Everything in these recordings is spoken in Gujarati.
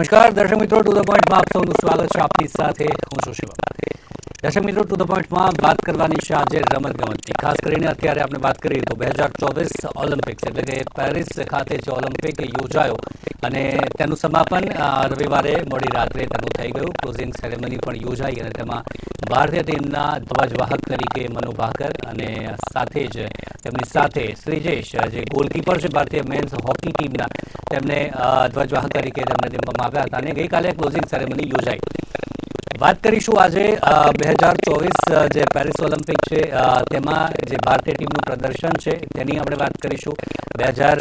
નમસ્કાર, દર્શક મિત્રો, ટુ ધ પોઈન્ટમાં આપ સૌનું સ્વાગત છે આપની સાથે. હું છું શિવમ. દર્શક મિત્રો ટુ ધ પોઈન્ટમાં વાત કરવાની છે આજે રમત ગમતની. ખાસ કરીને અત્યારે આપણે વાત કરીએ તો બે હજાર ચોવીસ ઓલિમ્પિક્સ એટલે કે પેરિસ ખાતે જે ઓલિમ્પિક યોજાયો અને તેનું સમાપન રવિવારે મોડી રાત્રે તેનું થઈ ગયું. ક્લોઝિંગ સેરેમની પણ યોજાઈ અને તેમાં ભારતીય ટીમના ધ્વજવાહક તરીકે મનુ ભાકર અને સાથે જ તેમની સાથે શ્રીજેશ, જે ગોલકીપર છે ભારતીય મેન્સ હોકી ટીમના તેમને ધ્વજવાહક તરીકે તેમને નીમવામાં હતા અને ગઈકાલે ક્લોઝિંગ સેરેમની યોજાઈ. વાત કરીશું આજે બે હજાર ચોવીસ જે પેરિસ ઓલિમ્પિક છે તેમાં જે ભારતીય ટીમનું પ્રદર્શન છે, તેની આપણે વાત કરીશું. બે હજાર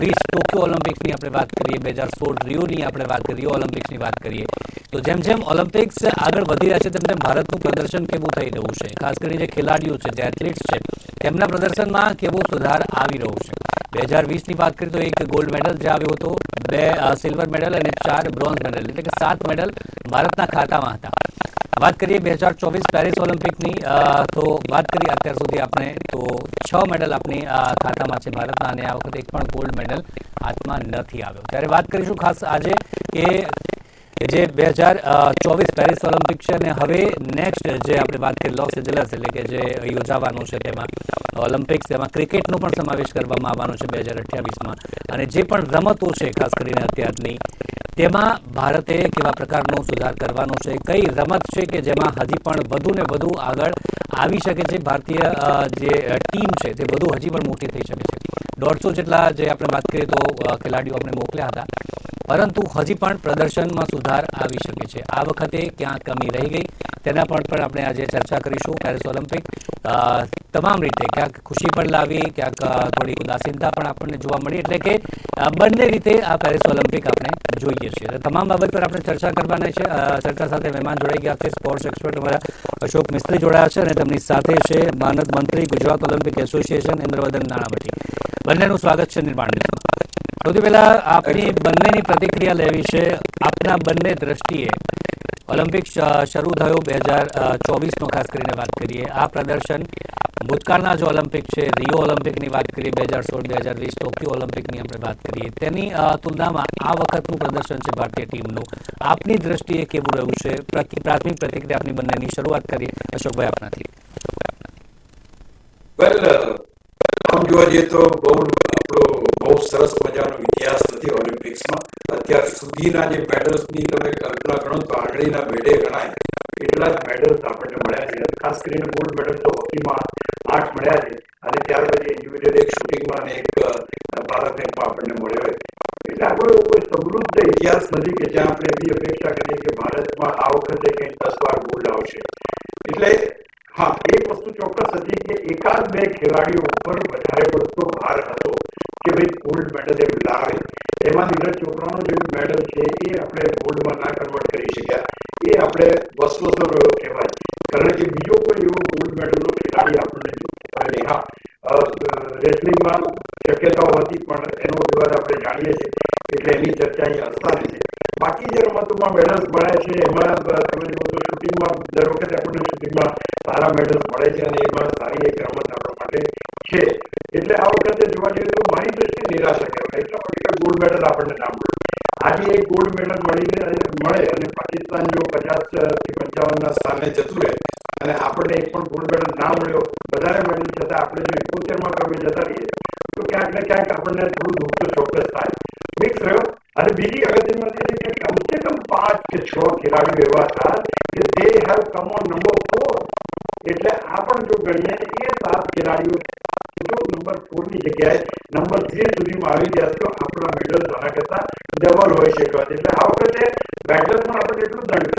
વીસ ટોક્યો ઓલિમ્પિક્સની આપણે વાત કરીએ, બે હજાર સોળ રિયોની આપણે વાત કરીએ રિયો ઓલિમ્પિક્સની વાત કરીએ. તો જેમ જેમ ઓલિમ્પિક્સ આગળ વધી રહ્યા છે, તેમ તેમ ભારતનું પ્રદર્શન કેવું થઈ રહ્યું છે? ખાસ કરીને જે ખેલાડીઓ છે, જે એથ્લેટ્સ છે, તેમના પ્રદર્શનમાં કેવો સુધાર આવી રહ્યો છે? બે હજાર વીસની વાત કરીએ તો એક ગોલ્ડ મેડલ જે આવ્યો હતો, બે સિલ્વર મેડલ અને ચાર બ્રોન્ઝ મેડલ એટલે કે સાત મેડલ ભારતના ખાતામાં હતા. વાત કરીએ બે હજાર ચોવીસ પેરિસ ઓલિમ્પિકની તો વાત કરીએ અત્યાર સુધી આપણે, તો છ મેડલ આપણી ખાતામાં છે ભારતના અને આ વખતે એક પણ ગોલ્ડ મેડલ હાથમાં નથી આવ્યો. ત્યારે વાત કરીશું ખાસ આજે કે કે જે બે હજાર ચોવીસ પેરિસ ઓલિમ્પિક છે અને હવે નેક્સ્ટ જે આપણે વાત કરીએ લોસ એન્જલસ એટલે કે જે યોજાવાનું છે તેમાં, ઓલિમ્પિક્સ, તેમાં ક્રિકેટનો પણ સમાવેશ કરવામાં આવવાનો છે બે હજાર અઠ્યાવીસમાં. અને જે પણ રમતો છે, ખાસ કરીને અત્યારની, તેમાં ભારતે કેવા પ્રકારનો સુધાર કરવાનો છે, કઈ રમત છે કે જેમાં હજી પણ વધુ ને વધુ આગળ આવી શકે છે ભારતીય જે ટીમ છે તે વધુ હજી પણ મોટી થઈ શકે છે. દોઢસો જેટલા જે આપણે વાત કરીએ તો ખેલાડીઓ આપણે મોકલ્યા હતા. પરંતુ હજી પણ પ્રદર્શનમાં સુધાર આવી શકે છે. આ વખતે ક્યાં કમી રહી ગઈ તેના પર પણ આપણે આજે ચર્ચા કરીશું પેરિસ ઓલિમ્પિક. તમામ રીતે ક્યાંક ખુશી પણ લાવી, ક્યાંક થોડી ઉદાસીનતા પણ આપણને જોવા મળી. એટલે કે બંને રીતે આ પેરિસ ઓલિમ્પિક આપણે જોઈએ છીએ. તમામ બાબત પર આપણે ચર્ચા કરવાના છે. સરકાર સાથે મહેમાન જોડાઈ ગયા છે. સ્પોર્ટ્સ એક્સપર્ટ અમારા અશોક મિસ્ત્રી જોડાયા છે અને તેમની સાથે છે માનદ મંત્રી ગુજરાત ઓલિમ્પિક એસોસિએશન ઇન્દ્રવદન નાણાવટી. બંનેનું સ્વાગત છે નિર્માણ સૌથી પહેલા આપની બંનેની પ્રતિક્રિયા લેવી છે આપના બંને દ્રષ્ટિએ. ઓલિમ્પિક્સ શરૂ થયો બે હજાર ચોવીસનો ખાસ કરીને વાત કરીએ. આ પ્રદર્શન ભૂતકાળના જે ઓલિમ્પિક છે રિયો ઓલિમ્પિકની વાત કરીએ, બે હજાર સોળ, બે હજાર વીસ ટોક્યો ઓલિમ્પિકની આપણે વાત કરીએ. તેની તુલનામાં આ વખતનું પ્રદર્શન છે ભારતીય ટીમનું. આપની દ્રષ્ટિએ કેવું રહ્યું છે? પ્ર- પ્રાથમિક પ્રતિક્રિયા આપની બંનેની શરૂઆત કરીએ. અશોકભાઈ આપનાથી જોવા જઈએ તો બહુ આપણો સરસ મજાનો ઇતિહાસ નથી ઓલિમ્પિક્સમાં અત્યાર સુધીના જે મેડલ્સની તમે કલ્પના ગણો તો આંગળીના ભેડે ગણાય. એટલા જ મેડલ્સ આપણને મળ્યા છે. ખાસ કરીને ગોલ્ડ મેડલ તો હોકીમાં આઠ મળ્યા છે. અને ત્યાર પછી ઇન્ડિવિજ્યુઅલ એક શૂટિંગમાં અને એક ફેંકમાં આપણને મળ્યો હોય એટલે આપણો કોઈ સમૃદ્ધ ઇતિહાસ નથી કે જ્યાં આપણે એવી અપેક્ષા કરીએ કે ભારતમાં આ વખતે કંઈક દસ વાર ગોલ્ડ આવશે. એટલે હા એક વસ્તુ ચોક્કસ હતી કે એકાદ બે ખેલાડીઓ ઉપર વધારે પડતો ભાર હતો કે ભાઈ ગોલ્ડ મેડલ એ લાવે એમાં નીરજ ચોપરાનો જે મેડલ છે એ આપણે ગોલ્ડમાં ના કન્વર્ટ કરી શક્યા એ આપણે વસવસો રહ્યો કહેવાય કારણ કે બીજો કોઈ એવો ગોલ્ડ મેડલનો ખેલાડી આપણને અને હા રેસલિંગમાં શક્યતાઓ હતી પણ એનો વિવાદ આપણે જાણીએ છીએ એટલે એની ચર્ચા અહીં અસતા નથી બાકી જે રમતોમાં મેડલ્સ મળ્યા છે એમાં અ, તમે જુઓ તો શૂટિંગમાં દર વખતે આપણને શૂટિંગમાં સારા મેડલ મળે છે અને એમાં સારી એક રમત આપણા માટે છે. એટલે આ વખતે જોવા જઈએ તો મારી દ્રષ્ટિએ નિરાશા કહેવાય. એટલા માટે ગોલ્ડ મેડલ આપણને ના મળ્યું આજે એક ગોલ્ડ મેડલ મળીને મળે અને પાકિસ્તાન જો પચાસથી પંચાવનના સ્થાને જતું રહે અને આપણને એક પણ ગોલ્ડ મેડલ ના મળ્યો, વધારે મેડલ છતાં આપણે જો એકોતેરમાં ક્રમે જતા રહીએ, તો ક્યાંક ને ક્યાંક આપણને થોડું દુઃખ તો ચોક્કસ થાય. મિક્સ રહ્યો. અને બીજી અગત્યમાં છે કે કમસે કમ પાંચ કે છ ખેલાડીઓ એવા હતા કે they have come on number four એટલે આ પણ જો ગણીએ એ સાત ખેલાડીઓ જો નંબર ફોરની જગ્યાએ નંબર થ્રી સુધીમાં આવી ગયા તો આપણા મેડલ આના કરતા ડબલ હોઈ હતો એટલે આ વખતે મેડલ પણ આપણે એટલું દંડ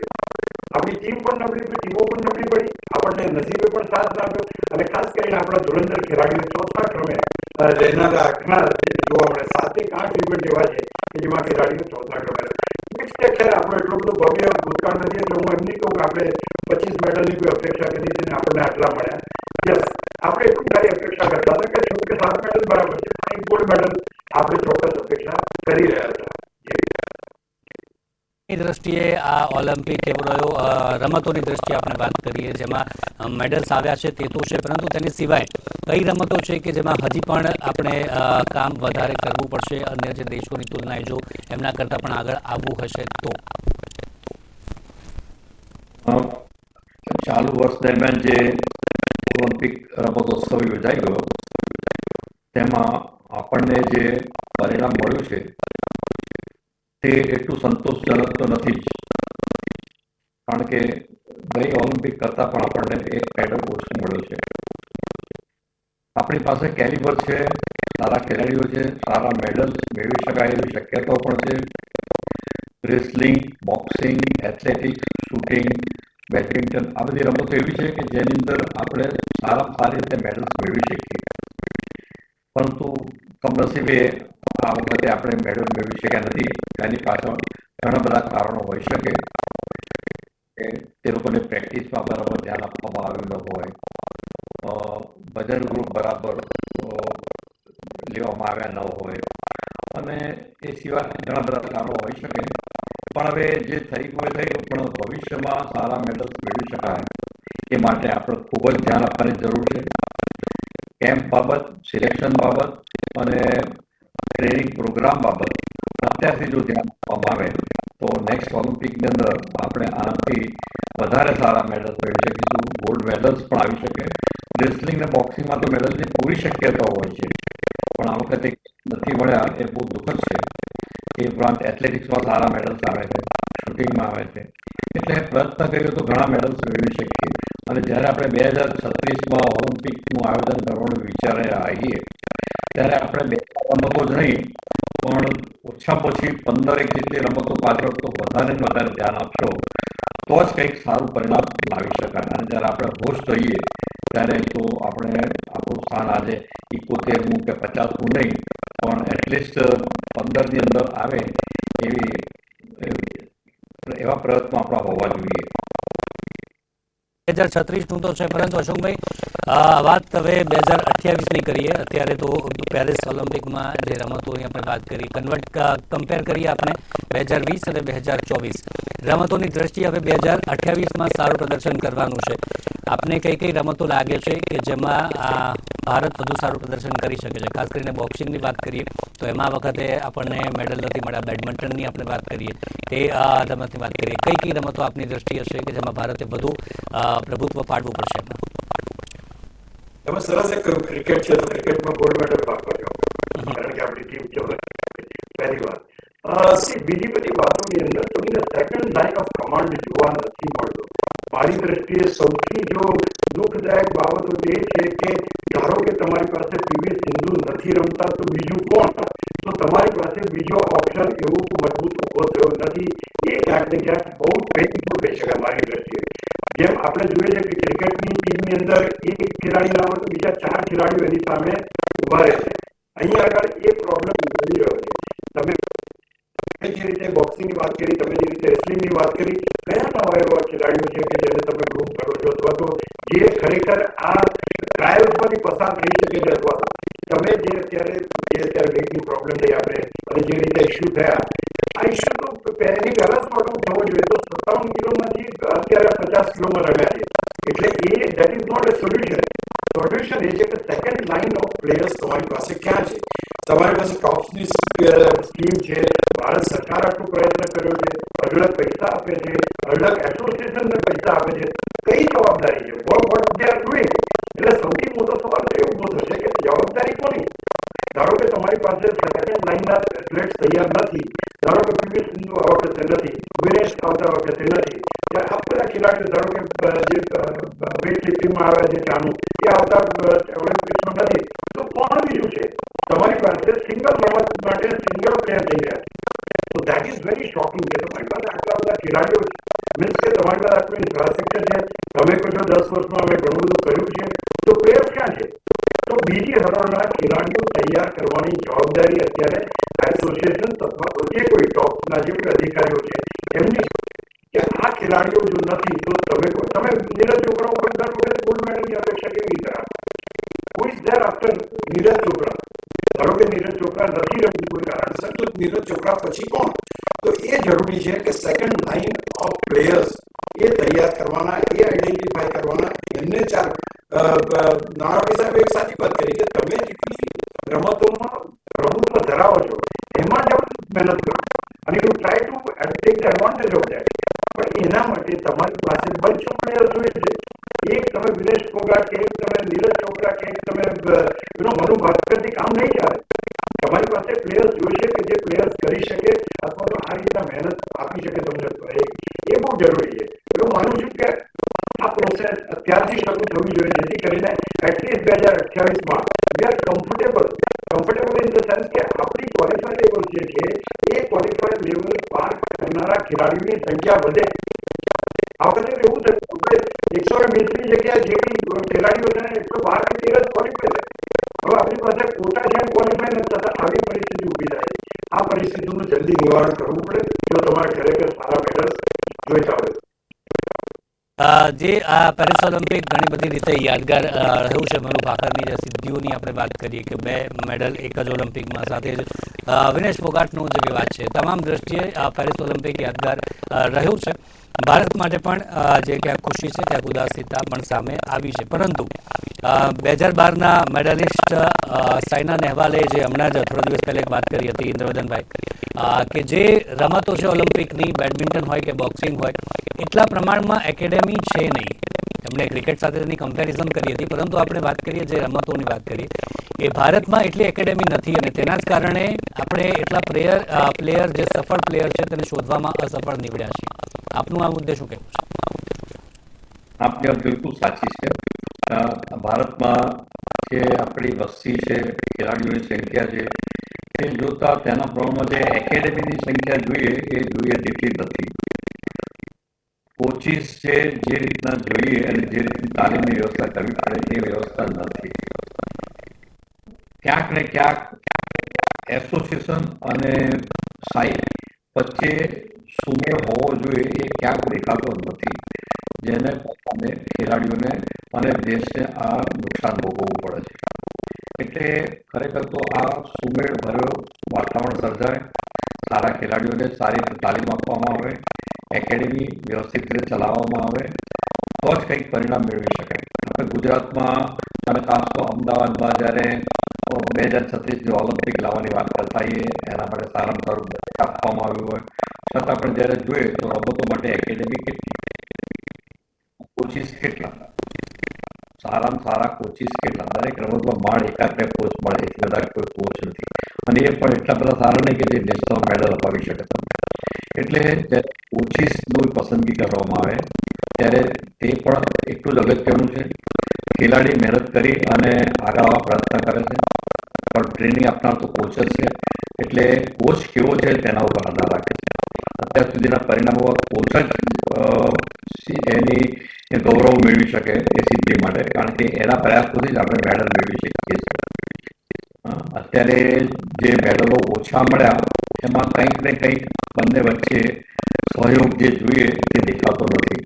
આપણી ટીમ પણ નબળી પડી, ટીમો પણ નબળી પડી. આપણને નસીબે પણ સાથ લાગ્યો અને ખાસ કરીને આપણા ધુરંધર ખેલાડીઓ ચોથા ક્રમે રહેનારા ઘણા જોવા મળે સાતેક આઠ ઇવેન્ટ એવા છે કે જેમાં ખેલાડીઓ ચોથા ક્રમે ખેર આપણો એટલો બધો ભવ્ય ભૂતકાળ નથી, એટલે હું એમ નહીં કહું કે આપણે પચીસ મેડલની કોઈ અપેક્ષા કરી ને આપણને આટલા મળ્યા. યસ આપણે એટલું સારી અપેક્ષા કરતા હતા કે કે સાત મેડલ બરાબર છે. ગોલ્ડ મેડલ આપણે ચોક્કસ અપેક્ષા કરી રહ્યા હતા દ્રષ્ટિએ આ ઓલિમ્પિક રહ્યો રમતોની દ્રષ્ટિએ આપણે વાત કરીએ જેમાં મેડલ્સ આવ્યા છે તે તો છે પરંતુ તેની સિવાય કઈ રમતો છે કે જેમાં હજી પણ આપણે કામ વધારે કરવું પડશે અન્ય જે દેશોની તુલનાએ જો એમના કરતાં પણ આગળ આવવું હશે તો? ચાલુ વર્ષ દરમિયાન જે ઓલિમ્પિક રમતોત્સવ યોજાઈ ગયો તેમાં આપણને જે પરિણામ મળ્યું છે, તે એટલું સંતોષજનક તો નથી જ. કારણ કે ગઈ ઓલિમ્પિક કરતાં પણ આપણને એક મેડલ ઓછું મળ્યો છે. આપણી પાસે કેલિબર છે, સારા ખેલાડીઓ છે, સારા મેડલ મેળવી શકાય એવી શક્યતાઓ પણ છે. Wrestling boxing athletics shooting badminton આ બધી રમતો એવી છે કે જેની અંદર આપણે સારામાં સારી રીતે મેડલ્સ મેળવી શકીએ. પરંતુ કમનસીબે આ વખતે આપણે મેડલ મેળવી શક્યા નથી. એની પાછળ ઘણા બધા કારણો હોઈ શકે. તે લોકોને પ્રેક્ટિસમાં બરાબર ધ્યાન આપવામાં આવ્યું ન હોય ભજન ગ્રુપ બરાબર લેવામાં આવ્યા ન હોય. અને એ સિવાય ઘણા બધા કારણો હોઈ શકે. પણ હવે જે થઈ ગયું થઈ પણ ભવિષ્યમાં સારા મેડલ્સ મેળવી શકાય. એ માટે આપણે ખૂબ જ ધ્યાન આપવાની જરૂર છે. કેમ્પ બાબત, સિલેક્શન બાબત અને ટ્રેનિંગ પ્રોગ્રામ બાબત. અત્યારથી જો ધ્યાન આપવામાં આવે તો નેક્સ્ટ ઓલિમ્પિકની અંદર આપણે આનાથી વધારે સારા મેડલ્સ મેળવી શકીશું. ગોલ્ડ મેડલ્સ પણ આવી શકે. રેસલિંગ ને બોક્સિંગમાં તો મેડલની પૂરી શક્યતાઓ હોય છે. પણ આ વખતે નથી મળ્યા એ બહુ દુઃખદ છે. એ ઉપરાંત એથ્લેટિક્સમાં સારા મેડલ્સ આવે છે. શૂટિંગમાં આવે છે. એટલે પ્રયત્ન કર્યો તો ઘણા મેડલ્સ મેળવી શકીએ. અને જ્યારે આપણે બે હજાર છત્રીસમાં ઓલિમ્પિકનું આયોજન કરવાનું વિચારે આવીએ ત્યારે આપણે બે રમતો જ નહીં, પણ ઓછામાં ઓછી પંદરેક જેટલી રમતો પાછળ તો વધારે ને વધારે ધ્યાન આપશો, તો જ કંઈક સારું પરિણામ લાવી શકાય. અને જ્યારે આપણે હોશ થઈએ ત્યારે તો આપણે આપણું સ્થાન આજે ઇકોતેરમું કે પચાસમું નહીં, પણ એટલીસ્ટ પંદરની અંદર આવે એવી, એવી- એવા પ્રયત્નો આપણા હોવા જોઈએ. બે હજાર છત્રીસનું તો છે, પરંતુ અશોકભાઈ વાત હવે બે હજાર અઠ્યાવીસની કરીએ. અત્યારે તો પેરિસ ઓલિમ્પિકમાં જે રમતોની આપણે વાત કરી. કન્વર્ટ કમ્પેર કરીએ આપણે બે હજાર વીસ અને બે હજાર ચોવીસ. રમતોની દ્રષ્ટિએ હવે બે હજાર અઠ્યાવીસમાં સારું પ્રદર્શન કરવાનું છે. આપને કઈ કઈ રમતો લાગે છે કે જેમાં આ ભારત વધુ સારું પ્રદર્શન કરી શકે છે? ખાસ કરીને બોક્સિંગની વાત કરીએ તો એમાં વખતે આપણને મેડલ નથી મળ્યા. બેડમિન્ટનની આપણે વાત કરીએ તે રમતની વાત કરીએ. કઈ કઈ રમતો આપની દ્રષ્ટિએ હશે કે જેમાં ભારતે વધુ પ્રભુત્વ પાડવું પડશે? એમાં તમે સરસ એક ક્રિકેટ છે તો ક્રિકેટમાં ગોલ્ડ મેડલ પાકવા જાઓ કારણ કે આપણી ટીમ પહેલી વાત. અ, see, બીજી બધી વાતોની અંદર તમને સેકન્ડ લાઇન ઓફ કમાન્ડ જોવા નથી મળતો મારી દ્રષ્ટિએ સૌથી જો દુઃખદાયક બાબતો એ છે કે ધારો કે તમારી પાસે પીવી સિંધુ નથી રમતા તો બીજું કોણ તો તમારી પાસે બીજો ઓપ્શન એવું મજબૂત ઊભો થયો નથી એ ક્યાંક ને ક્યાંક બહુ પેઇનફુલ કહી શકાય મારી દ્રષ્ટિએ જેમ આપણે જોઈએ છે કે ક્રિકેટની ટીમની અંદર એક ખેલાડી ના હોય તો બીજા ચાર ખેલાડીઓ એની સામે ઊભા રહે છે અહીંયા આગળ એ પ્રોબ્લેમ બની રહ્યો છે તમે તમે જે રીતે બોક્સિંગની વાત કરી, તમે જે રીતે રેસલિંગની વાત કરી, કયા નવા ખેલાડીઓ છે કે જેને તમે ગ્રુપ કરો છો? અથવા તો જે ખરેખર આ ટ્રાયલ્સમાંથી પસાર થઈ શકે છે, અથવા તમે જે અત્યારે જે અત્યારે વેટની પ્રોબ્લેમ થઈ આપણે, અને જે રીતે ઇસ્યુ થયા, આ ઇસ્યુ તો પહેલી આઉટ થવો જોઈએ. તો સત્તાવન કિલોમાંથી અત્યારે પચાસ કિલોમાં રમ્યા છે. એટલે એ that is not a solution solution એ છે કે સેકન્ડ લાઇન ઓફ પ્લેયર્સ તમારી પાસે ક્યાં છે? તમારી પાસે ટોપ્સની સ્કીમ છે ભારત સરકાર આટલો પ્રયત્ન કર્યો છે. અઢળક પૈસા આપે છે. અઢળક એસોસિએશનને પૈસા આપે છે કઈ જવાબદારી છે what what they are doing એટલે સૌથી મોટો સવાલ તો એ ઊભો થશે કે જવાબદારી કોની ધારો કે તમારી પાસે સેકન્ડ લાઇનના એથ્લેટ્સ તૈયાર નથી ધારો કે પીવી સિંધુ આ વખતે નથી વિનેશ આવતા વખતે નથી ત્યારે આ બધા ખેલાડીઓ ધારો કે અ, જે વેઇટ લિફ્ટિંગમાં આવ્યા છે ચાનું એ આવતા ઓલિમ્પિક્સમાં નથી તો કોણ બીજું છે તમારી પાસે સિંગલ રમત માટે સિંગલ પ્લેયર થઈ રહ્યા છે તો દેટ ઇઝ વેરી શોકિંગ કે તમારી પાસે આટલા બધા ખેલાડીઓ મીન્સ કે તમારી પાસે આટલું ઇન્ફ્રાસ્ટ્રક્ચર છે તમે કહો છો દસ વર્ષમાં અમે ઘણું બધું કર્યું છે તો પ્લેયર્સ ક્યાં છે તો બીજી હરોળના ખેલાડીઓ તૈયાર કરવાની જવાબદારી અત્યારે એસોસિએશન અથવા તો જે કોઈ ટોપના જે કોઈ અધિકારીઓ છે એમની કે આ ખેલાડીઓ જો નથી તો તમે કો- તમે નીરજ ચોપરા ઉપર દર વખતે ગોલ્ડ મેડલની અપેક્ષા કેવી રીતે રાખો Who is there after Neeraj Chopra ધારો કે નીરજ ચોપરા નથી રમતી કોઈ કારણસર તો નીરજ ચોપરા પછી કોણ તો એ જરૂરી છે કે સેકન્ડ લાઇન ઓફ પ્લેયર્સ એ તૈયાર કરવાના એ આઈડેન્ટિફાઈ કરવાના એમને ચાર અ, અ, નાણાવટી સાહેબે એક સાચી વાત કરી કે તમે જેટલી રમતોમાં પ્રભુત્વ ધરાવો છો એમાં જ મહેનત કરો અને you try to take the advantage of that પણ એના માટે તમારી પાસે બંચ ઓફ પ્લેયર જોઈએ છે એક તમે વિનેશ ફોગાટ કે એક તમે નીરજ ચોપરા કે એક તમે યુ નો મનુ ભાસ્કરથી કામ નહીં ચાલે તમારી પાસે પ્લેયર્સ જોઈશે કે જે પ્લેયર્સ કરી શકે અથવા તો આ રીતના મહેનત આપી શકે તમને એ એ બહુ જરૂરી છે હું માનું છું કે આ પ્રોસેસ અત્યારથી શરૂ થવી જોઈએ જેથી કરીને એટલીસ્ટ બે હજાર અઠ્યાવીસમાં we are comfortable comfortable in the sense કે આપણી ક્વોલિફાઈડ લેવલ જે છે એ ક્વોલિફાઈડ લેવલ પાર કરનારા ખેલાડીઓની સંખ્યા વધે આ વખતે તો એવું થયું કે એકસો વીસની જગ્યાએ જે બી ખેલાડીઓ છે ને એકસો બાર કે તેર જ ક્વોલિફાય હવે આપણી પાસે કોટા છે ક્વોલિફાય નથી થતા આવી પરિસ્થિતિ ઊભી થાય આ પરિસ્થિતિનું જલ્દી નિવારણ કરવું પડે જો તમારે ખરેખર સારા મેડલ્સ જોઈતા હોય અ, જે આ પેરિસ ઓલિમ્પિક ઘણી બધી રીતે યાદગાર રહ્યું છે. મનુ ભાકરની જે સિદ્ધિઓની આપણે વાત કરીએ કે બે મેડલ એક જ ઓલિમ્પિકમાં સાથે જ વિનેશ ફોગાટનું જે વિવાદ છે. તમામ દ્રષ્ટિએ આ પેરિસ ઓલિમ્પિક યાદગાર રહ્યું છે. ભારત માટે પણ જે ક્યાંક ખુશી છે ક્યાંક ઉદાસીતા પણ સામે આવી છે. પરંતુ બે હજાર બારના મેડલિસ્ટ સાયના નહેવાલે જે હમણાં જ થોડા દિવસ પહેલા એક વાત કરી હતી ઇન્દ્રવદનભાઈ અ, કે જે રમતો છે ઓલિમ્પિકની બેડમિન્ટન હોય કે બોક્સિંગ હોય એટલા પ્રમાણમાં એકેડેમી છે નહીં. એમણે ક્રિકેટ સાથે તેની કમ્પેરિઝન કરી હતી પરંતુ આપણે વાત કરીએ જે રમતોની વાત કરીએ એ ભારતમાં એટલી એકેડેમી નથી અને તેના જ કારણે આપણે એટલા પ્લેયર પ્લેયર જે સફળ પ્લેયર છે તેને શોધવામાં અસફળ નીવડ્યા છીએ. આપનું આ મુદ્દે શું કહેવું આપની વાત બિલકુલ સાચી છે. ભારતમાં જે આપણી વસ્તી છે, ખેલાડીઓની સંખ્યા છે, એ જોતા તેના પ્રમાણમાં જે એકેડેમીની સંખ્યા જોઈએ, એ જોઈએ તેટલી નથી. કોચિસ છે, જે રીતના જોઈએ અને જે રીતની તાલીમની વ્યવસ્થા કરવી પડે, એ વ્યવસ્થા નથી. ક્યાંક ને ક્યાંક એસોસિએશન અને સાઈ વચ્ચે સુમેળ હોવો જોઈએ એ ક્યાંક દેખાતો નથી. જેને પોતાને ખેલાડીઓને અને દેશને આ નુકસાન ભોગવવું પડે છે. એટલે ખરેખર તો આ સુમેળ ભર્યો વાતાવરણ સર્જાય. સારા ખેલાડીઓને સારી તાલીમ આપવામાં આવે. એકેડેમી વ્યવસ્થિત રીતે ચલાવવામાં આવે. તો જ કંઈક પરિણામ મેળવી શકાય આપણે ગુજરાતમાં અને ખાસ તો અમદાવાદમાં જ્યારે બે હજાર છત્રીસની ઓલિમ્પિક લાવવાની વાત કરતા એના માટે સારામાં સારું આપવામાં આવ્યું હોય. છતાં પણ જ્યારે જોઈએ તો રમતો માટે એકેડેમી કેટલી કોચિસ કેટલા? સારામાં સારા કોચિસ કેટલા? દરેક રમતમાં માળ એકાદ કોચ મળે એથી બધા કોઈ કોચ નથી. અને એ પણ એટલા બધા સારા નહીં કે જે નેશનલ મેડલ અપાવી શકે તમને. એટલે કોચિસની પસંદગી કરવામાં આવે, ત્યારે તે પણ એટલું જ અગત્યનું છે. ખેલાડી મહેનત કરી અને આગળ આવવા પ્રયત્ન કરે છે. પણ ટ્રેનિંગ આપનાર તો કોચ જ છે. એટલે કોચ કેવો છે તેના ઉપર આધાર રાખે છે. અત્યાર સુધીના પરિણામો કોચ જ એની, એ ગૌરવ મેળવી શકે એ સિદ્ધિ માટે. કારણ કે એના પ્રયાસોથી જ આપણે મેડલ મેળવી શકીએ છીએ. અત્યારે જે મેડલો ઓછા મળ્યા, એમાં કંઈક ને કંઈક બંને વચ્ચે સહયોગ જે જોઈએ તે દેખાતો નથી.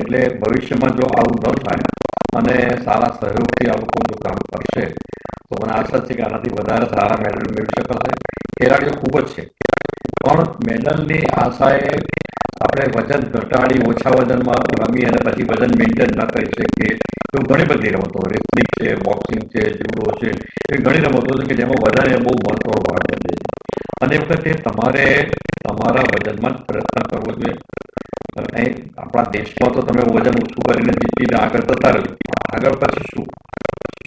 એટલે ભવિષ્યમાં જો આવું ન થાય અને સારા સહયોગથી આ લોકો જો કામ કરશે તો મને આશા છે કે આનાથી વધારે સારા મેડલ મેળવી શકાશે ખેલાડીઓ ખૂબ જ છે. પણ મેડલની આશાએ આપણે વજન ઘટાડી ઓછા વજનમાં રમી અને પછી વજન મેન્ટેન ન કરી શકીએ એવું ઘણી બધી રમતો રેસલિંગ છે બોક્સિંગ છે જુડો છે, એવી ઘણી રમતો છે કે જેમાં વધારે બહુ મહત્વ ભાગ ભજવે છે. અને એ વખતે તમારે તમારા વજનમાં જ પ્રયત્ન કરવો જોઈએ. આપણા દેશમાં તો તમે વજન ઓછું કરીને જીતીને આગળ જતા રહો પણ આગળ પછી શું?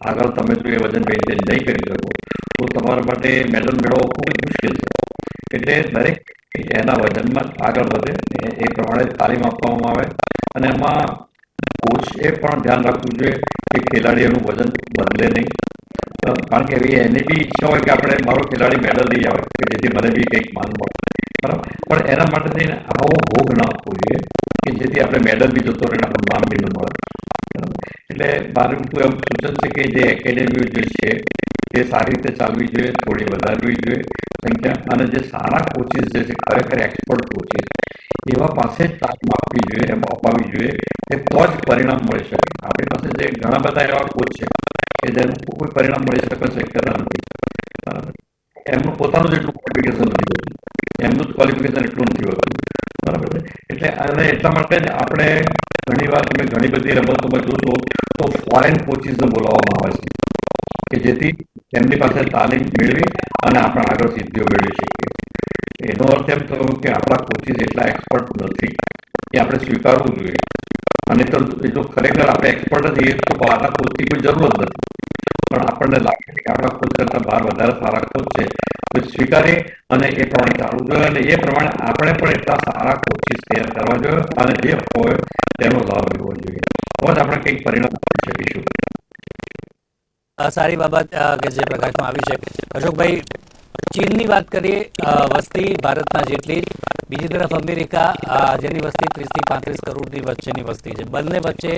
આગળ તમે જો એ વજન મેન્ટેન નહીં કરી શકો, તો તમારા માટે મેડલ મેળવવો ખૂબ જ મુશ્કેલ છે. એટલે દરેક એના વજનમાં આગળ વધે એ- એ પ્રમાણે તાલીમ આપવામાં આવે. અને એમાં કોચે પણ ધ્યાન રાખવું જોઈએ કે ખેલાડીઓનું વજન બદલે નહીં. કારણ કે એવી એની બી ઈચ્છા હોય કે આપણે મારો ખેલાડી મેડલ લઈ આવે, કે જેથી મને બી કંઈક માન મળે. બરાબર? પણ એના માટે થઈને આવો ભોગ ના આપવો જોઈએ કે જેથી આપણે મેડલ બી જતો રહે અને આપણને નામ બી ન મળે. એટલે મારું તો એમ સૂચન છે કે જે એકેડેમીઓ જે છે તે સારી રીતે ચાલવી જોઈએ, થોડી વધારવી જોઈએ. સંખ્યા અને જે સારા કોચિસ જે છે, ખરેખર એક્સપર્ટ કોચિસ એવા પાસે જ તાલીમ આપવી જોઈએ, એમ અપાવી જોઈએ કે તો જ પરિણામ મળી શકે. આપણી પાસે જે ઘણા બધા એવા કોચ છે, કે જેનું કોઈ પરિણામ મળી શકે શક્યતા નથી. બરાબર. એમનું પોતાનું જેટલું ક્વોલિફિકેશન નથી હોતું. એમનું જ ક્વોલિફિકેશન એટલું નથી હોતું. બરાબર છે? એટલે અને એટલા માટે જ આપણે ઘણી વાર તમે ઘણી બધી રમતોમાં જોશો, તો ફોરેન કોચિસને બોલાવવામાં આવે છે. કે જેથી તેમની પાસે તાલીમ મેળવી અને આપણે આગળ સિદ્ધિઓ મેળવી શકીએ. એનો અર્થ એમ થયો કે આપણા કોચિસ એટલા એક્સપર્ટ નથી એ આપણે સ્વીકારવું જોઈએ. અને તો જો ખરેખર આપણે એક્સપર્ટ છીએ, તો બહારના કોચની કોઈ જરૂર જ નથી. પણ આપણને લાગે કે આપણા કોચ કરતાં બહાર વધારે સારા કોચ છે. સ્વીકારી અને એ પ્રમાણે ચાલવું જોઈએ અને એ પ્રમાણે આપણે પણ એટલા સારા કોચિસ તૈયાર કરવા જોઈએ અને જે હોય તેનો લાભ લેવો જોઈએ. તો જ આપણે કંઈક પરિણામ આપી શકીશું. સારી બાબત કે જે પ્રકાશમાં આવી છે. અશોકભાઈ, ચીનની વાત કરીએ વસ્તી ભારતના જેટલી બીજી તરફ અમેરિકા જેની વસ્તી ત્રીસથી પાંત્રીસ કરોડની વચ્ચેની વસ્તી છે. બંને વચ્ચે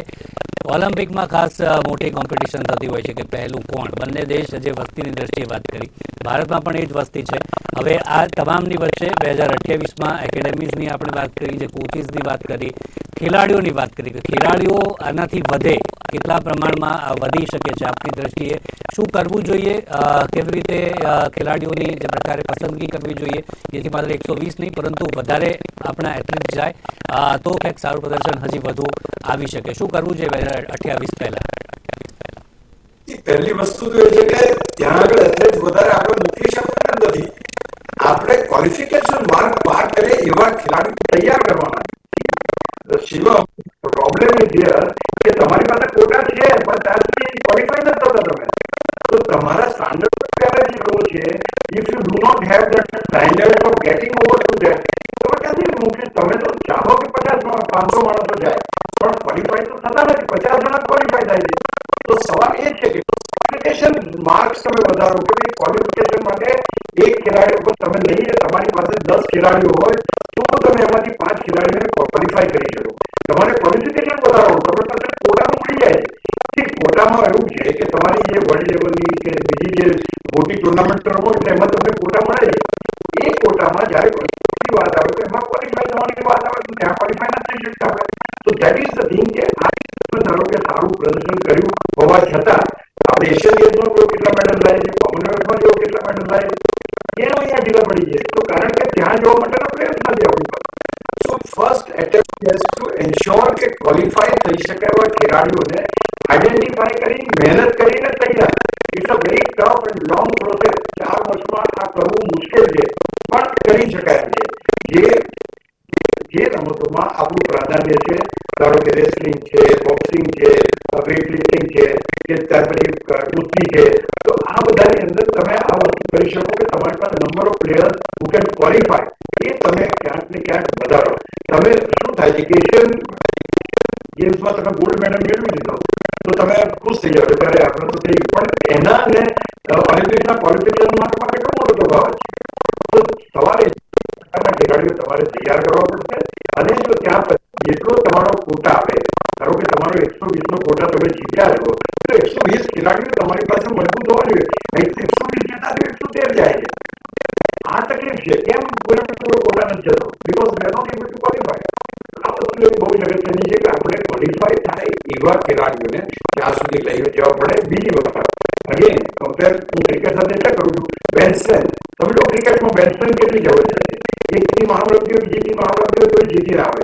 ઓલિમ્પિકમાં ખાસ મોટી કોમ્પિટિશન થતી હોય છે કે પહેલું કોણ? બંને દેશ જે વસ્તીની દ્રષ્ટિએ વાત કરી. ભારતમાં પણ એ જ વસ્તી છે. હવે આ તમામની વચ્ચે બે હજાર અઠ્યાવીસમાં એકેડેમીઝની આપણે વાત કરી, જે કોચિસની વાત કરી, ખેલાડીઓની વાત કરી, કે ખેલાડીઓ આનાથી વધે. કેટલા પ્રમાણમાં વધી શકે છે આપની દ્રષ્ટિએ? શું કરવું જોઈએ? કેવી રીતે ખેલાડીઓની જે પ્રકારે પસંદગી કરવી જોઈએ? જેથી માત્ર એકસો વીસ નહીં, પરંતુ વધારે આપણા એથ્લેટ જાય તો કંઈક સારું પ્રદર્શન હજી વધુ આવી શકે. શું કરવું જોઈએ અઠ્યાવીસ પહેલા? પહેલી વસ્તુ તો એ છે કે ત્યાં આગળ એથ્લેટ વધારે આપણે મોકલી શકતા નથી. આપણે ક્વોલિફિકેશન માર્ક પાર કરે એવા ખેલાડી તૈયાર કરવાના શિવમ પ્રોબ્લેમ ઇઝ હિયર કે તમારી પાસે કોટા છે પણ ત્યાં સુધી ક્વોલિફાઈ નથી થતા તમે તો તમારા સ્ટાન્ડર્ડ ક્યારે જ છે if you do not have that standard of getting over to that તમે ક્યાંથી મૂકી તમે તો ચાહો કે પચાસ પાંચસો માણસો જાય પણ ક્વોલિફાઈ તો થતા નથી પચાસ જણા ક્વોલિફાઈ થાય છે તો સવાલ એ છે કે ક્વોલિફિકેશન માર્ક્સ તમે વધારો કે ભાઈ ક્વોલિફિકેશન માટે એક ખેલાડી ઉપર તમે નહીં તમારી પાસે દસ ખેલાડીઓ હોય એમાંથી પાંચ ખેલાડીઓને ક્વોલિફાય કરી શકો. તમારે ક્વોલિફિકેશન વધારવાનું? તમે પાસે કોટાનું મળી જાય છે. કોટામાં એવું છે કે તમારી જે વર્લ્ડ લેવલની કે બીજી જે મોટી ટુર્નામેન્ટ રમો એટલે એમાં તમને કોટા મળે એ કોટામાં જ્યારે qualification ની વાત આવે તો એમાં ક્વોલિફાઈ થવાની વાત આવે તો ત્યાં ક્વોલિફાઈ નથી થઈ શકતા આપણે તો ધેટ ઇઝ ધ થિંગ કે આ ધારો કે સારું પ્રદર્શન કર્યું હોવા છતાં આપણે એશિયન ગેમ્સમાં જો કેટલા મેડલ લાવે છે કોમનવેલ્થમાં જો કેટલા મેડલ લાવે છે કેમ અહીંયા ઢીલા પડી જાય તો કારણ કે ત્યાં જવા માટેનો પ્લેયર્સ નથી આપણી પાસે so first attempt is to ensure કે ક્વોલિફાય થઈ શકે એવા ખેલાડીઓને આઈડેન્ટિફાઈ કરી મહેનત કરીને તૈયાર it's a very tough and long process ચાર વર્ષમાં આ કરવું મુશ્કેલ છે પણ કરી શકાય એમ છે જે જે રમતોમાં આપણું પ્રાધાન્ય છે ધારો કે રેસલિંગ છે બોક્સિંગ છે વેઇટ લિફ્ટિંગ છે કે ત્યાર પછી કુસ્તી છે તો આ બધાની અંદર તમે આ વસ્તુ કરી શકો કે તમારી પાસે number of players who can qualify એ તમે ક્યાંક ને ક્યાંક વધારો તમે શું થાય છે કે એશિયન ગેમ્સમાં તમે ગોલ્ડ મેડલ મેળવી લીધો. તો તમે ખુશ થઈ જાવ ત્યારે આપણે તો થઈ પણ એના અને ઓલિમ્પિકના ક્વોલિફિકેશનમાં તમારે કેટલો મોટો તફાવત છે. તો તમારે ખેલાડીઓ તમારે તૈયાર કરવા પડશે. અને જો ત્યાં પછી જેટલો તમારો કોટા આવે, ધારો કે તમારો એકસો વીસ નો કોટા તમે જીત્યા છો, તો એકસો વીસ ખેલાડીઓ તમારી પાસે મજબૂત હોવા જોઈએ એકસો વીસ જેટલા તો એકસો તેર જાય છે. આ તકલીફ છે. કેમ? કોઈને પૂરો કોટા નથી જતો. Because we not able to qualify આ વસ્તુ એક બહુ અગત્યની છે કે ક્વોલિફાય થાય એવા ખેલાડીઓને ત્યાં સુધી લઈ જવા પડે. બીજી વખત અગેન કમ્પેર હું ક્રિકેટ સાથે એટલે કરું છું બેન્સન તમે જો ક્રિકેટમાં બેન્સન કેટલી જવું છે? એક ટીમ આમ રમતી હોય, બીજી ટીમ આમ હોય, તો જીતી આવે.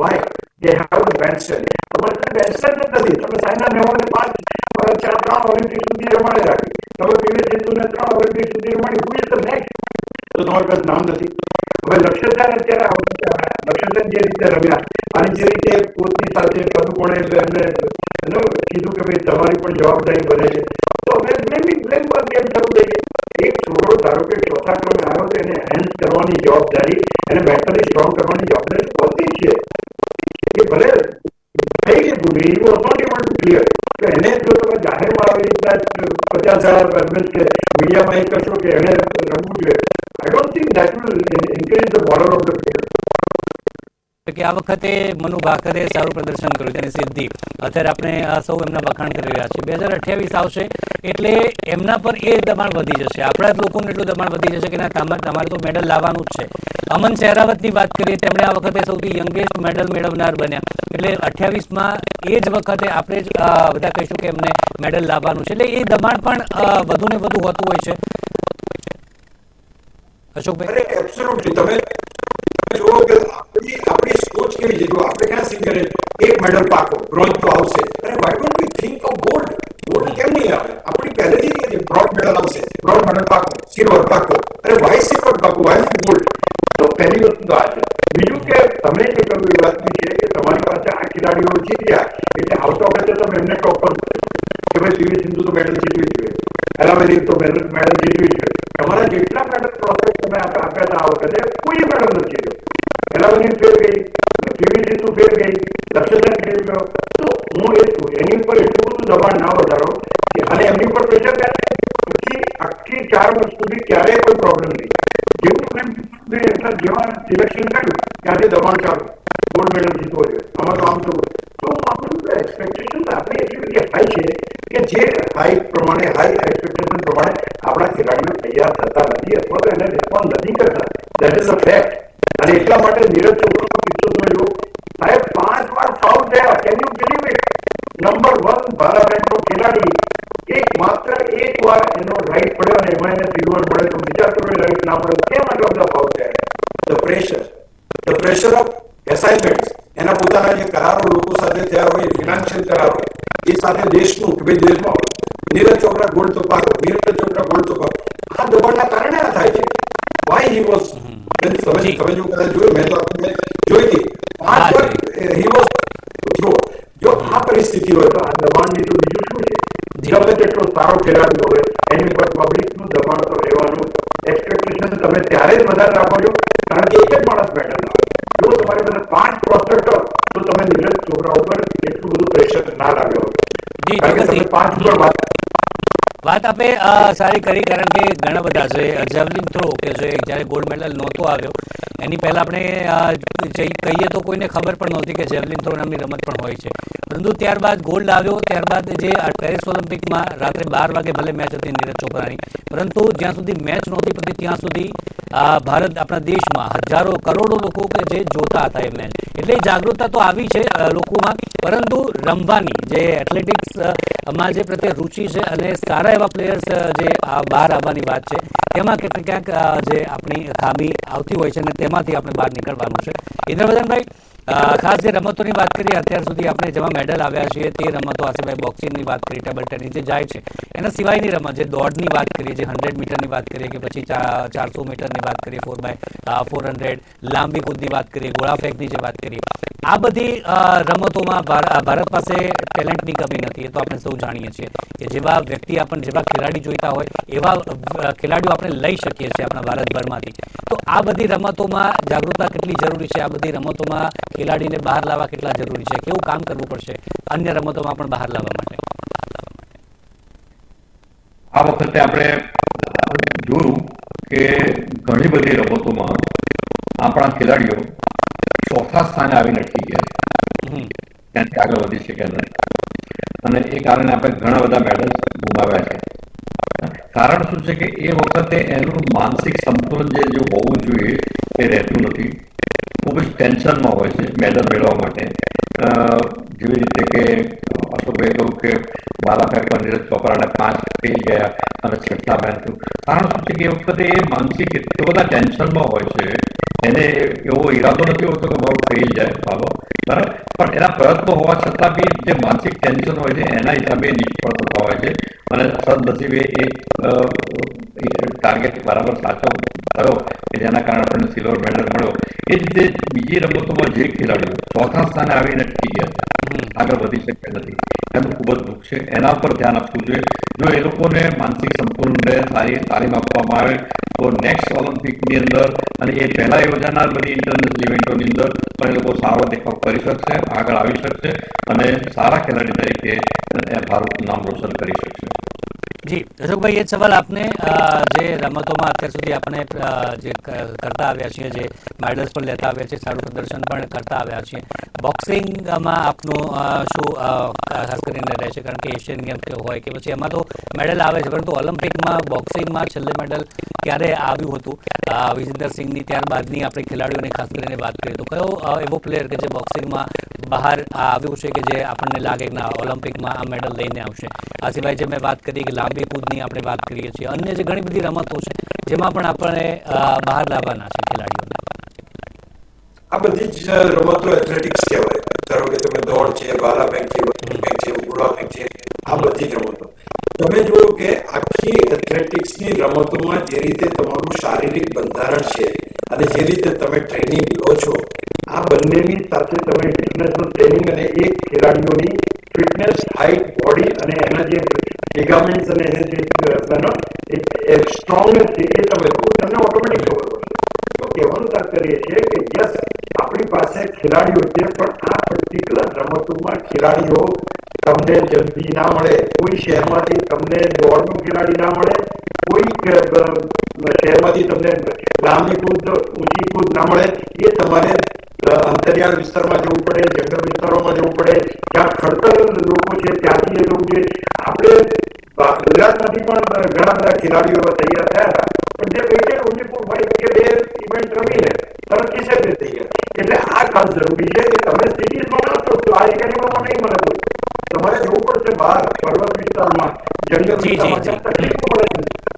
વાય દે હેવ ધ બેન્સન તમારે પાસે બેન્સન જ નથી. તમે સાયના નેહવાલને પાંચ ચાર, ત્રણ ઓલિમ્પિક સુધી રમાડે રાખી. તમે પીવી સિંધુને ત્રણ ઓલિમ્પિક સુધી રમાડી હું ઇઝ નેક્સ્ટ તો તમારી પાસે નામ નથી. હવે લક્ષ્યસેન અત્યારે લક્ષ્યસેન જે રીતે રમ્યા અને જે રીતે સાથે પદુકોણે એમને કીધું કે ભાઈ તમારી પણ જવાબદારી બને છે. તો અમે બ્લેમિંગ બ્લેમ પર ગેમ શરૂ થઈ એક છોકરો ધારો કે ચોથા ક્રમે આવ્યો તો એને હેન્ડ કરવાની જવાબદારી એને મેન્ટલી સ્ટ્રોંગ કરવાની જવાબદારી પોતી છે. એ ભલે થઈ ગઈ ભૂલી was not able to clear. તો એને જો તમે જાહેરમાં આવી રીતના પચાસ હજાર કે મીડિયામાં એ કરશો કે એને રમવું જોઈએ. I don't think that will increase the moral of the player કે આ વખતે મનુ ભાકરે સારું પ્રદર્શન કર્યું, તેની સિદ્ધિ. અત્યારે આપણે સૌ એમના વખાણ કરી રહ્યા છીએ. બે હજાર અઠ્યાવીસ આવશે એટલે એમના પર એ દબાણ વધી જશે. આપણા જ લોકોને એટલું દબાણ વધી જશે કે ના, તમારે તમારે તો મેડલ લાવવાનું જ છે. અમન શેરાવતની વાત કરીએ, તેમણે આ વખતે સૌથી યંગેસ્ટ મેડલ મેળવનાર બન્યા. એટલે અઠ્યાવીસમાં એ જ વખતે આપણે જ બધા કહીશું કે એમને મેડલ લાવવાનું છે. એટલે એ દબાણ પણ વધુ ને વધુ હોતું હોય છે. અશોકભાઈ તમે અને લોક આપણી આપણી સોચ કેવી છે જો આપણે ક્યાં સિંગરે એક મેડલ પાકો બ્રોન્ઝ તો આવશે અને why don't we think of gold gold કેમ નહીં આવે આપણી પહેલેથી જ છે બ્રોન્ઝ મેડલ આવશે બ્રોન્ઝ મેડલ પાકો સિલ્વર પાકો અરે વાય સિલ્વર પાકો વાય ગોલ્ડ તો પહેલી વસ્તુ તો આ છે બીજું કે તમે જે કહ્યું એ વાત છે કે તમારી પાસે આ ખેલાડીઓ જીત્યા એટલે આઉટ ઓફ એટલે તમે એમને ટોપ પર કે ભાઈ પીવી સિંધુ તો મેડલ જીતવી જોઈએ એલાવેલી તો મેડલ મેડલ જીતવી જોઈએ તમારા જેટલા મેડલ પ્રોસેસ તમે આપ- આપ્યા હતા આ વખતે કોઈ મેડલ નથી જીત્યો એલાવેરી ફેર ગઈ પીવીસી તું ફેર ગઈ લક્ષ્યધન ફેર ગયો. તો હું એ એની ઉપર એટલું બધું દબાણ ના વધારો અને એમની ઉપર પ્રેશર પછી આખી ચાર વર્ષ સુધી ક્યારેય કોઈ પ્રોબ્લેમ નહીં. જેવું મેં એટલા જેવા સિલેક્શન કર્યું, ત્યાંથી દબાણ ચાલુ ગોલ્ડ મેડલ જીતવો છે આમાં તો આમ થવું તો આપણું એક્સપેક્ટેશન આપણી એટલી બધી હાઈ છે કે જે હાઈ પ્રમાણે હાઈ એક્સપેક્ટેશન પ્રમાણે આપણા ખેલાડીઓ તૈયાર થતા નથી અથવા તો એને રિસ્પોન્ડ નથી કરતા દેટ ઇઝ અ ફેક્ટ અને એટલા માટે નીરજ ચોપરાનો કિસ્સો તમે જુઓ સાહેબ પાંચ વાર ફાઉલ થયા can you believe it number one ભારા બેંકનો ખેલાડી એક માત્ર એક વાર એનો રાઈટ પડ્યો અને એમાં એને સિલ્વર મળે તો વિચાર કરો રાઈટ ના મળે કેમ આટલા બધા ફાઉલ થયા the pressure the pressure of assignment એના પોતાના જે કરારો લોકો સાથે થયા હોય ફિનાન્શિયલ કરાર હોય એ સાથે દેશનું કે ભાઈ દેશમાં નીરજ ચોપરા ગોલ્ડ તો પાકો નીરજ ચોપરા ગોલ્ડ તો પાકો આ દબાણના કારણે આ થાય છે વાય હી વોઝ તમે તમે જો કદાચ જોયું મેં તો આખી મેચ જોઈ હતી હા, પાંચ વાર હી વોઝ થ્રો જો આ પરિસ્થિતિ હોય તો આ દબાણની તો બીજું શું છે ગમે તેટલો સારો ખેલાડી હોય એની પર પબ્લિકનું દબાણ તો રહેવાનું એક્સપેક્ટેશન તમે ત્યારે જ વધારે રાખો છો કારણ કે એક જ માણસ બેટર ના જો તમારી પાસે પાંચ પ્રોસ્પેક્ટ તો તમે નીરજ છોકરા ઉપર એટલું બધું પ્રેશર ના લાગ્યો પાંચ ઉપર વાત આપે સારી કરી, કારણ કે ઘણા બધા છે જેવલિન થ્રો કે જે જ્યારે ગોલ્ડ મેડલ નહોતો આવ્યો, એની પહેલા આપણે કહીએ તો કોઈને ખબર પણ નહોતી કે જેવલિન થ્રો નામની રમત પણ હોય છે. પરંતુ ત્યારબાદ ગોલ્ડ આવ્યો, ત્યારબાદ જે પેરિસ ઓલિમ્પિકમાં રાત્રે બાર વાગે ભલે મેચ હતી નીરજ ચોપરાની, પરંતુ જ્યાં સુધી મેચ નહોતી, પછી ત્યાં સુધી ભારત આપણા દેશમાં હજારો કરોડો લોકો કે જે જોતા હતા એ મેચ એટલે જાગૃતતા તો આવી છે લોકોમાં. પરંતુ રમવાની જે એથ્લેટિક્સમાં જે પ્રત્યે રુચિ છે અને સારા એવા પ્લેયર્સ જે બહાર આવવાની વાત છે, તેમાં કેટલીક ક્યાંક જે આપણી ખામી આવતી હોય છે અને તેમાંથી આપણે બહાર નીકળવાનું છે. ઇન્દ્રવદનભાઈ ખાસ જે રમતોની વાત કરીએ, અત્યાર સુધી આપણે જેમાં મેડલ આવ્યા છીએ તે રમતો આ સિવાય બોક્સિંગની વાત કરીએ ટેબલ ટેનિસ જે જાય છે. એના સિવાયની રમત, જે દોડની વાત કરીએ, જે હંડ્રેડ મીટરની વાત કરીએ કે પછી ચારસો મીટરની વાત કરીએ ફોર બાય ફોર હંડ્રેડ લાંબી કૂદની વાત કરીએ ગોળા ફેંકની જે વાત કરીએ આ બધી રમતોમાં ભારત પાસે ટેલેન્ટની કમી નથી, એ તો આપણે સૌ જાણીએ છીએ કે જેવા વ્યક્તિ આપણને, જેવા ખેલાડી જોઈતા હોય, એવા ખેલાડીઓ આપણે લઈ શકીએ છીએ આપણા ભારતભરમાંથી. તો આ બધી રમતોમાં જાગૃતતા કેટલી જરૂરી છે? આ બધી રમતોમાં ખેલાડીને બહાર લાવવા કેટલા જરૂરી છે? કેવું કામ કરવું પડશે અન્ય રમતોમાં પણ બહાર લાવવા માટે? આ વખતે આપણે જોયું કે ઘણી બધી રમતોમાં આપણા ખેલાડીઓ ચોથા સ્થાને આવીને અટકી ગયા ત્યાંથી આગળ વધી શક્યા નથી અને એ કારણે આપણે ઘણા બધા મેડલ્સ ગુમાવ્યા છે. કારણ શું છે કે એ વખતે એનું માનસિક સંતુલન જે જે હોવું જોઈએ એ રહેતું નથી. ખૂબ જ ટેન્શનમાં હોય છે મેડલ મેળવવા માટે. જેવી રીતે કે અશોકભાઈ કહ્યું કે બાલા ફેંકવા નીરજ ચોપરાને પાંચ થઈ ગયા અને છઠ્ઠા મેચ કારણ શું છે કે એ વખતે એ માનસિક એટલા બધા ટેન્શનમાં હોય છે, એને એવો ઈરાદો નથી હોતો કે મારું થઈ જાય ભાલો બરાબર પણ એના પ્રયત્નો હોવા છતાં બી જે માનસિક ટેન્શન હોય છે, એના હિસાબે નિષ્ફળ થતા હોય છે. અને સદનસીબે એક ટાર્ગેટ બરાબર સાચો થયો કે જેના કારણે આપણને સિલ્વર મેડલ મળ્યો. એ જ રીતે બીજી રમતોમાં જે ખેલાડીઓ ચોથા સ્થાને આવીને અટકી ગયા હતા આગળ વધી શક્યા નથી. એનું ખૂબ જ દુઃખ છે. એના પર ધ્યાન આપવું જોઈએ. જો એ લોકોને માનસિક સંપૂર્ણ સારી, તાલીમ આપવામાં આવે, તો નેક્સ્ટ ઓલિમ્પિકની અંદર અને એ પહેલા યોજાનાર બધી ઇન્ટરનેશનલ ઇવેન્ટોની અંદર પણ એ લોકો સારો દેખાવ કરી શકશે આગળ આવી શકશે અને સારા ખેલાડી તરીકે ભારતનું નામ રોશન કરી શકશે. જી, અશોકભાઈ, એ સવાલ આપને જે રમતોમાં અત્યાર સુધી આપણે જે કરતા આવ્યા છીએ, જે મેડલ્સ પણ લેતા આવ્યા છીએ, સારું પ્રદર્શન પણ કરતા આવ્યા છીએ. બોક્સિંગમાં આપનું શું ખાસ કરીને રહે છે? કારણ કે એશિયન ગેમ્સ હોય કે પછી એમાં તો મેડલ આવે છે, પરંતુ ઓલિમ્પિકમાં બોક્સિંગમાં છેલ્લે મેડલ ક્યારે આવ્યું હતું? વિજેન્દર સિંહની ત્યારબાદની આપણે ખેલાડીઓની ખાસ કરીને વાત કરીએ તો કયો એવો પ્લેયર કે જે બોક્સિંગમાં બહાર આવ્યું છે કે જે આપણને લાગે કે ના ઓલિમ્પિકમાં આ મેડલ લઈને આવશે? આ સિવાય જે મેં વાત કરી કે લાંબી કૂદની આપણે વાત કરીએ છીએ. અન્ય જે ઘણી બધી રમતો છે, જેમાં પણ આપણે બહાર લાવવાના છે, ખેલાડીઓને. આ બધી જ રમતો એથ્લેટિક્સ કહેવાય. ધારો કે તમે દોડ છે ભાલા ફેંક છે વજન ફેંક છે ગોળા ફેંક છે, આ બધી જ રમતો. તમે જુઓ કે આખી એથ્લેટિક્સની રમતોમાં જે રીતે તમારું શારીરિક બંધારણ છે, અને જે રીતે તમે ટ્રેનિંગ લો છો આ બંનેની સાથે તમે ફિટનેસનું ટ્રેનિંગ અને એક ખેલાડીઓની ફિટનેસ હાઇટ બોડી અને એના જે લિગામેન્ટ્સ અને એને જે સ્ટ્રોંગનેસ છે એ તમે જુઓ, તમને ઓટોમેટિક ખબર પડશે. તો કહેવાનું તાત્પર્ય છે કે યસ આપણી પાસે ખેલાડીઓ છે, પણ આ પર્ટિક્યુલર રમતોમાં ખેલાડીઓ તમને જલ્દી ના મળે. કોઈ શહેરમાંથી તમને દોડનું ખેલાડી ના મળે. કોઈ શહેરમાંથી તમને લાંબી કૂદ, ઊંચી કૂદ ના મળે. એ તમારે અંતરિયાળ વિસ્તારમાં જવું પડે જંગલ વિસ્તારોમાં જવું પડે જ્યાં ખડતર લોકો છે ત્યાંથી એ જવું છે આપણે બા- ગુજરાતમાંથી પણ ઘણા બધા ખેલાડીઓ એવા તૈયાર થયા હતા પણ જે વેટેડ ઓનલી ફોર ફાઈવ કે બે ઇવેન્ટ રમીને તરત ડિસેબલ થઈ ગયા એટલે આ ખાસ જરૂરી છે કે તમે સિટીઝમાં ના છો તો આ એકેડેમીમાં નહીં મળે કોઈ તમારે જવું પડશે બહાર પર્વત વિસ્તારમાં જંગલ જી, જી, વિસ્તારમાં જી. જ્યાં તકલીફો પડે છે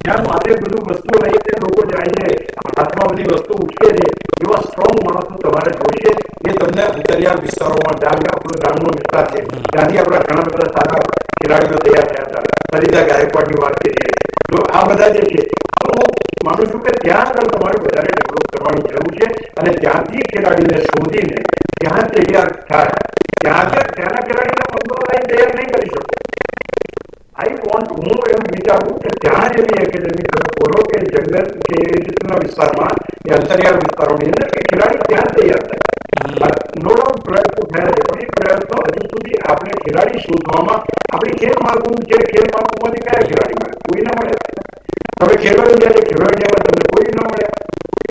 જ્યાં માટે બધું વસ્તુ લઈ છે લોકો જાય છે હાથમાં બધી વસ્તુ ઉચકે છે એવા સ્ટ્રોંગ માણસો તમારે જોઈશે એ તમને અંતરિયાળ વિસ્તારોમાં ડાંગ આપણો ડાંગનો વિસ્તાર છે ત્યાંથી આપણા ઘણા બધા સારા ખેલાડીઓ તૈયાર થયા હતા સરિતા ગાયકવાડની વાત કરીએ તો આ બધા જે છે તો હું માનું છું કે ત્યાં આગળ તમારે વધારે ડેવલપ કરવાની જરૂર છે અને ત્યાંથી ખેલાડીને શોધીને ત્યાં તૈયાર થાય ત્યાં ત્યાંના ખેલાડીને પંદર લાઈન તૈયાર નહીં કરી શકો આઈ વોન્ટ હું એમ વિચારું કે ત્યાં જ એવી એકેડેમી તમે ખોલો કે જંગલ કે એવી રીતના વિસ્તારમાં એ અંતરિયાળ વિસ્તારોની અંદર કે ખેલાડી ત્યાં તૈયાર થાય નો ડાઉટ પ્રયત્નો થયા છે પણ એ પ્રયત્નો હજુ સુધી આપણે ખેલાડી શોધવામાં આપણી ખેલ માર્ગું છે ખેલ માર્ગોમાંથી કયા ખેલાડી મળે કોઈ ના મળે તમે ખેલો ઇન્ડિયા છે ખેલો ઇન્ડિયામાં તમને કોઈ ના મળે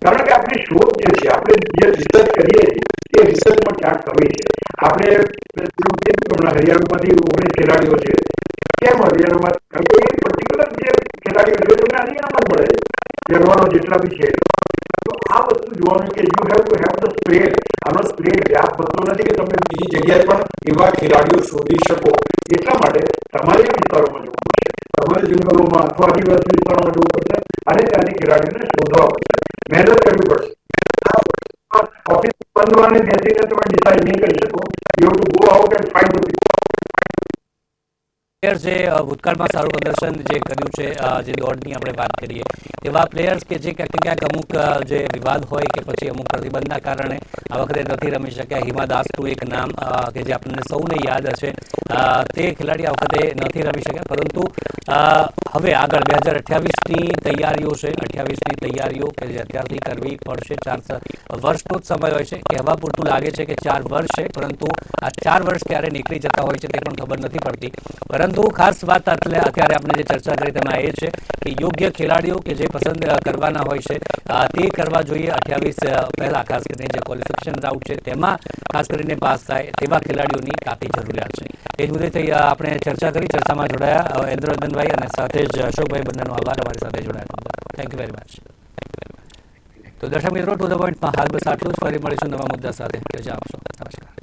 કારણ કે આપણી શોધ જે છે આપણે જે રિસર્ચ કરીએ છીએ એ રિસર્ચમાં ક્યાંક કમી છે આપણે હરિયાણામાંથી ઓગણીસ ખેલાડીઓ છે કેમ હરિયાણામાં કારણ કે પર્ટિક્યુલર જે ખેલાડીઓ જોઈએ તમને હરિયાણામાં મળે પહેરવાનો જેટલા બી છે તો આ વસ્તુ જોવાનું કે you have to have the spread આનો સ્પ્રેડ વ્યાપ થતો નથી કે તમે બીજી જગ્યાએ પણ એવા ખેલાડીઓ શોધી શકો એટલા માટે તમારે વિસ્તારોમાં જવું પડશે તમારે જંગલોમાં અથવા આદિવાસી વિસ્તારોમાં જવું પડશે અને ત્યાંથી ખેલાડીઓને શોધવા પડશે મહેનત કરવી પડશે ઓફિસ બંધવાને બેસીને તમે ડિસાઇડ નહીં કરી શકો you to go out and find the people player જે ભૂતકાળમાં સારું પ્રદર્શન જે કર્યું છે જે દોડની આપણે વાત કરીએ એવા પ્લેયર્સ કે જે ક્યાંક ક્યાંક અમુક જે વિવાદ હોય કે પછી અમુક પ્રતિબંધના કારણે આ વખતે નથી રમી શક્યા. હિમા દાસનું એક નામ કે જે આપણને સૌને યાદ હશે તે ખેલાડી આ વખતે નથી રમી શક્યા. પરંતુ હવે આગળ બે હજાર અઠ્યાવીસની તૈયારીઓ છે. અઠ્યાવીસની તૈયારીઓ કે જે અત્યારથી કરવી પડશે, ચાર વર્ષનો જ સમય હોય છે. કહેવા પૂરતું લાગે છે કે ચાર વર્ષ છે, પરંતુ આ ચાર વર્ષ ક્યારે નીકળી જતા હોય છે તે પણ ખબર નથી પડતી. પરંતુ ખાસ વાત એટલે અત્યારે આપણે જે ચર્ચા કરી તેમાં એ છે કે યોગ્ય ખેલાડીઓ કે જે પસંદ કરવાના હોય છે તે કરવા જોઈએ અઠ્યાવીસ પહેલા, ખાસ કરીને જે ક્વોલિફિકેશન રાઉટ છે તેમાં ખાસ કરીને પાસ થાય તેવા ખેલાડીઓની કાફી જરૂરિયાત છે. એ જ મુદ્દેથી થઈ આપણે ચર્ચા કરી, ચર્ચામાં જોડાયા ઇન્દ્રવર્ધનભાઈ અને સાથે જ અશોકભાઈ બંનેનો આભાર, અમારી સાથે જોડાયા થેન્ક યુ વેરી મચ તો દર્શક મિત્રો ટુ ધ પોઈન્ટમાં હાલ બસ આટલું જ. ફરી મળીશું નવા મુદ્દા સાથે. રજા આપશો નમસ્કાર.